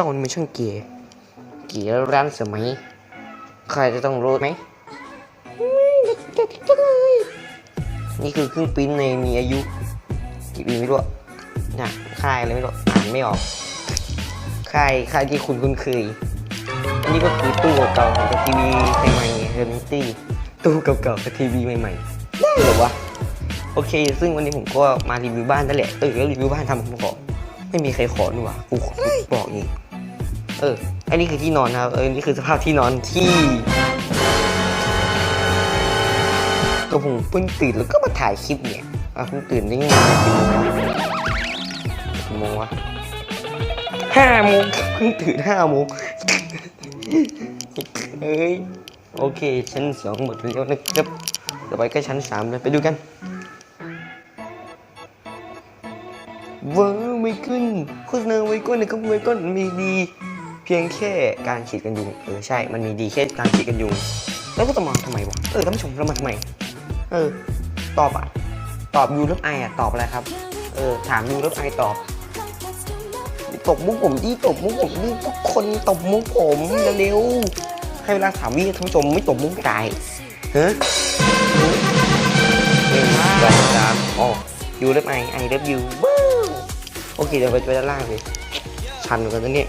จ้านี่มันช่างเก๋เก๋แล้วร้านสมัย ใครจะต้องรู้ไหมนี่คือเครื่องปิ้นในมีอายุกี่ปีไม่รู้อะนะค่ายอะไรไม่รู้อ่านไม่ออกค่ายค่ายที่คุณคุ้นเคยอันนี้ก็คือตู้เก่าๆกับทีวีใหม่ๆเฮอร์มิตี้ตู้เก่าๆกับทีวีใหม่ๆได้หรอวะโอเค ซึ่งวันนี้ผมก็มารีวิวบ้านนั่นแหละเออแล้วรีวิวบ้านทำผมบอไม่มีใครขอนี่หว่ากูบอกเอง เออ อันนี้คือที่นอนนะครับ เออ นี่คือสภาพที่นอนที่ก็ผมเพิ่งตื่นแล้วก็มาถ่ายคลิปเนี่ยอะเพิ่งตื่นได้ไงกี่โมงกี่โมงวะห้าโมงเพิ่งตื่นห้าโมงเอ้ย โอเค ชั้นสองหมดแล้วนะครับต่อไปก็ชั้นสามเลยไปดูกันเวอร์ไม่ขึ้นโฆษณาไว้ก้นนะครับไว้ก้นมีดี พียงแค่การฉีดกันยุง เออใช่ มันมีดีแค่การฉีดกันยุง แล้วก็ต้องมาทำไมวะ เออท่านผู้ชมแล้วมาทำไม เออ ตอบอะ ตอบยูรับไออะ ตอบอะไรครับ เออ ถามยูรับไอตอบ ตบมุกผมดิตบมุกผมดิทุกคนตบมุกผมเร็วๆให้เวลาสามวิท่านผู้ชมไม่ตบมุกตายเฮ้ยหนึ่งสองสามอ๋อยูรับไอไอรับยูโอเคเดี๋ยวไปด้านล่างเลยชันเหมือนกันนะเนี่ย